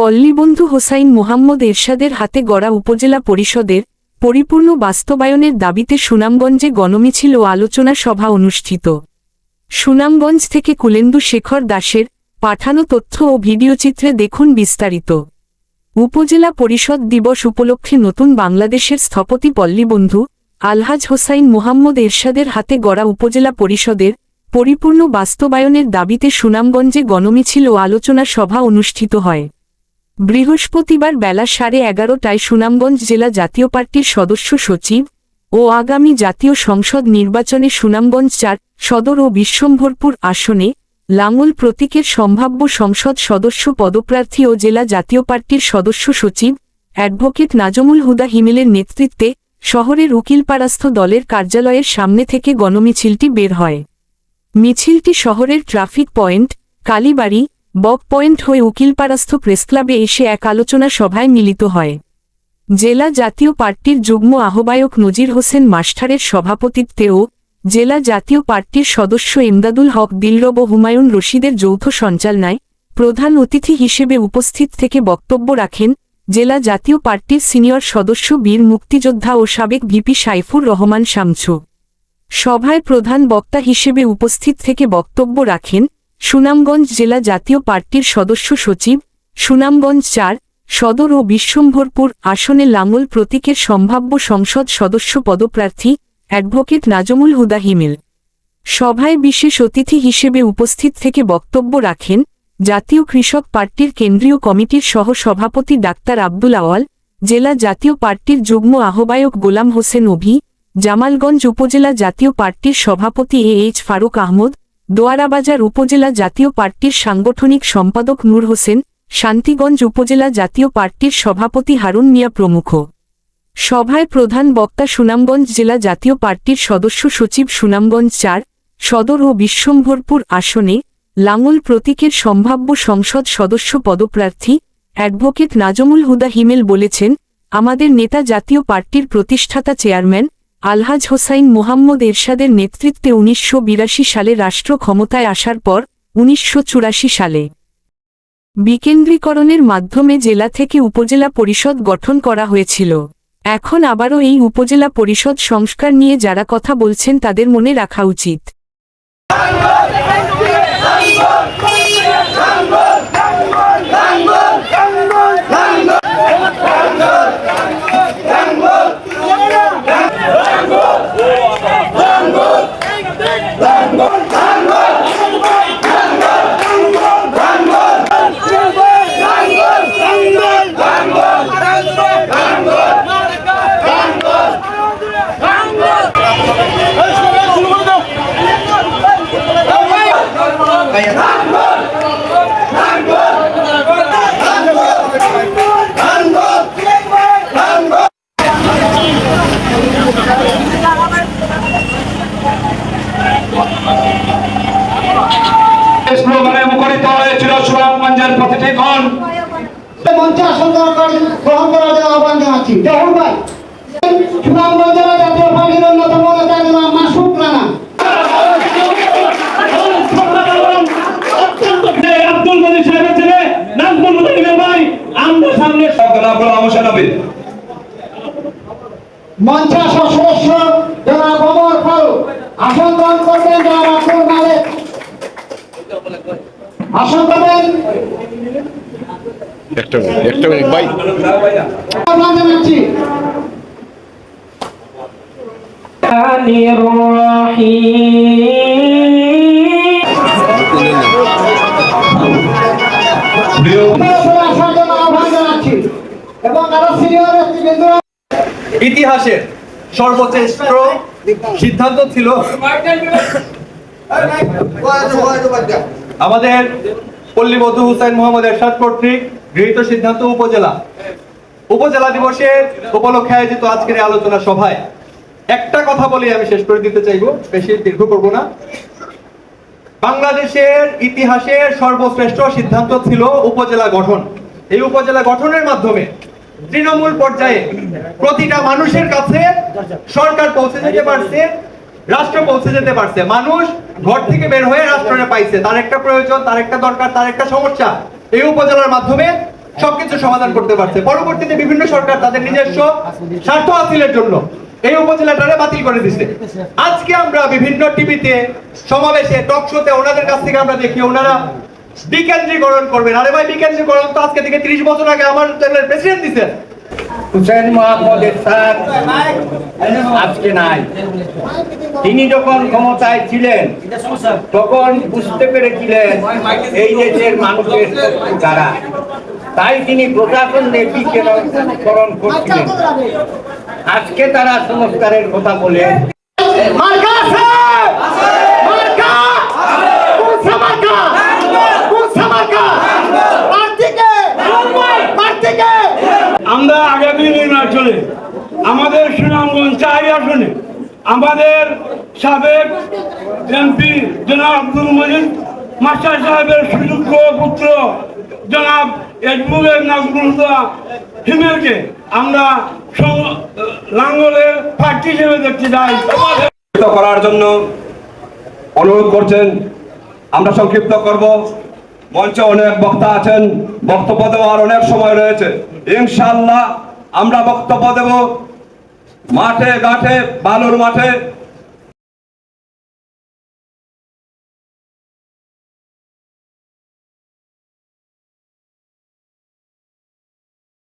পল্লীবন্ধু হোসাইন মোহাম্মদ এরশাদের হাতে গড়া উপজেলা পরিষদের পরিপূর্ণ বাস্তবায়নের দাবিতে সুনামগঞ্জে গণমিছিল ও আলোচনা সভা অনুষ্ঠিত। সুনামগঞ্জ থেকে কুলেন্দু শেখর দাসের পাঠানো তথ্য ও ভিডিওচিত্রে দেখুন বিস্তারিত। উপজেলা পরিষদ দিবস উপলক্ষে নতুন বাংলাদেশের স্থপতি পল্লীবন্ধু আলহাজ হোসাইন মোহাম্মদ এরশাদের হাতে গড়া উপজেলা পরিষদের পরিপূর্ণ বাস্তবায়নের দাবিতে সুনামগঞ্জে গণমিছিল ও আলোচনা সভা অনুষ্ঠিত হয়। বৃহস্পতিবার বেলা সাড়ে এগারোটায় সুনামগঞ্জ জেলা জাতীয় পার্টির সদস্য সচিব ও আগামী জাতীয় সংসদ নির্বাচনে সুনামগঞ্জ চার সদর ও বিশ্বম্ভরপুর আসনে লাঙ্গল প্রতীকের সম্ভাব্য সংসদ সদস্য পদপ্রার্থী ও জেলা জাতীয় পার্টির সদস্য সচিব অ্যাডভোকেট নাজমুল হুদা হিমেলের নেতৃত্বে শহরের উকিলপাড়াস্থ দলের কার্যালয়ের সামনে থেকে গণমিছিলটি বের হয়। মিছিলটি শহরের ট্রাফিক পয়েন্ট, কালীবাড়ি বক পয়েন্ট হয়ে উকিলপাড়াস্থ প্রেসক্লাবে এসে এক আলোচনা সভায় মিলিত হয়। জেলা জাতীয় পার্টির যুগ্ম আহ্বায়ক নজির হোসেন মাস্টারের সভাপতিত্বে ও জেলা জাতীয় পার্টির সদস্য ইমদাদুল হক দিলরব হুমায়ুন রশিদের যৌথ সঞ্চালনায় প্রধান অতিথি হিসেবে উপস্থিত থেকে বক্তব্য রাখেন জেলা জাতীয় পার্টির সিনিয়র সদস্য বীর মুক্তিযোদ্ধা ও সাবেক ভিপি সাইফুর রহমান শামছু। সভায় প্রধান বক্তা হিসেবে উপস্থিত থেকে বক্তব্য রাখেন সুনামগঞ্জ জেলা জাতীয় পার্টির সদস্য সচিব, সুনামগঞ্জ চার, সদর ও বিশ্বম্ভরপুর আসনে লাঙ্গল প্রতীকের সম্ভাব্য সংসদ সদস্য পদপ্রার্থী অ্যাডভোকেট নাজমুল হুদা হিমেল। সভায় বিশেষ অতিথি হিসেবে উপস্থিত থেকে বক্তব্য রাখেন জাতীয় কৃষক পার্টির কেন্দ্রীয় কমিটির সহ সভাপতি ডাক্তার আব্দুল আওয়াল, জেলা জাতীয় পার্টির যুগ্ম আহ্বায়ক গোলাম হোসেন অভি, জামালগঞ্জ উপজেলা জাতীয় পার্টির সভাপতি এ এইচ ফারুক আহমদ দোয়ারাবাজার উপজেলা জাতীয় পার্টির সাংগঠনিক সম্পাদক নূর হোসেন, শান্তিগঞ্জ উপজেলা জাতীয় পার্টির সভাপতি হারুন মিয়া প্রমুখ। সভায় প্রধান বক্তা সুনামগঞ্জ জেলা জাতীয় পার্টির সদস্য সচিব সুনামগঞ্জ চার, সদর ও বিশ্বম্ভরপুর আসনে লাঙ্গল প্রতীকের সম্ভাব্য সংসদ সদস্য পদপ্রার্থী অ্যাডভোকেট নাজমুল হুদা হিমেল বলেছেন, আমাদের নেতা জাতীয় পার্টির প্রতিষ্ঠাতা চেয়ারম্যান আলহাজ হোসাইন মোহাম্মদ এরশাদের নেতৃত্বে উনিশশো বিরাশি সালে রাষ্ট্র ক্ষমতায় আসার পর উনিশশো চুরাশি সালে বিকেন্দ্রীকরণের মাধ্যমে জেলা থেকে উপজেলা পরিষদ গঠন করা হয়েছিল এখন আবারও এই উপজেলা পরিষদ সংস্কার নিয়ে যারা কথা বলছেন তাদের মনে রাখা উচিত সুনামগঞ্জের প্রতিটি ক্ষণ মঞ্চে আসন করার- গ্রহণ করার জন্য আহ্বান জানাচ্ছি। জহুর ভাই সুনামগঞ্জ জেলা জাতীয় পার্টির অন্যতম নেতা জনাব মাসুদ রানা। আব্দুল মজিদ সাহেবের ছেলে নাজমুল হুদাইনের ভাই আমরা সামনে আপনারা অবশ্যই নবী মঞ্চে আসা সদস্য জনাব ওমর ফারুক। আসন গ্রহণ করবেন জনাব আব্দুল মালেক। আসন করবেন একটা মিনিট একটা মিনিট ইতিহাসের সর্বশ্রেষ্ঠ সিদ্ধান্ত ছিল আমাদের পল্লীবধূ হুসাইন মোহাম্মদ এরশাদ কর্তৃক গৃহীত সিদ্ধান্ত উপজেলা। উপজেলা দিবসের উপলক্ষে আয়োজিত আজকের আলোচনা সভায় একটা কথা বলে আমি শেষ করে দিতে চাইব, বেশি দীর্ঘ করব না। বাংলাদেশের ইতিহাসের সর্বশ্রেষ্ঠ সিদ্ধান্ত ছিল উপজেলা গঠন। এই উপজেলা গঠনের মাধ্যমে তৃণমূল পর্যায়ে প্রতিটা মানুষের কাছে সরকার পৌঁছে যেতে পারছে, রাষ্ট্র পৌঁছে যেতে পারছে। মানুষ ঘর থেকে বের হয়ে রাষ্ট্রে পাইছে। তার একটা প্রয়োজন, তার একটা দরকার, তার একটা সমস্যা। এই উপজেলার মাধ্যমে সবকিছু সমাধান করতে পারছে। পরবর্তীতে বিভিন্ন সরকার তাদের নিজস্ব স্বার্থ হাসিলের জন্য এই উপজেলাটারে বাতিল করে দিচ্ছে আজকে আমরা বিভিন্ন টিভিতে, সমাবেশে, টক শোতে ওনাদের কাছ থেকে আমরা দেখি ওনারা বিকেন্দ্রীকরণ করবেন। আরে ভাই বিকেন্দ্রীকরণ তো আজকে থেকে ত্রিশ বছর আগে আমার প্রেসিডেন্ট দিচ্ছেন হুসেন মোহাম্মদের স্যার আজকে নাই। তিনি যখন ক্ষমতায় ছিলেন, তখন বুঝতে পেরেছিলেন এই দেশের মানুষের দ্বারা তাই তিনি প্রশাসনের কেন করছিলেন। আজকে তারা সংস্কারের কথা বলে মার্কা আছে মার্কা কোন মার্কা কোন মার্কা প্রার্থীকে প্রার্থীকে আমরা আগামী নির্বাচনে আমাদের সুনামগঞ্জ চাই আসনে আমাদের সাবেক এমপি জনাব আব্দুল মজিদ, মাস্টার সাহেবের সুযোগ্য পুত্র জনাব এডমুলের নাজমুল্লাহ হিমেলকে আমরা লাঙ্গলের প্রার্থী হিসেবে দেখতে চাই। করার জন্য অনুরোধ করছেন, আমরা সংক্ষিপ্ত করব। মঞ্চে অনেক বক্তা আছেন, বক্তব্য দেওয়ার অনেক সময় রয়েছে। ইনশাআল্লাহ আমরা বক্তব্য দেব। মাঠে ঘাটে বালুর মাঠে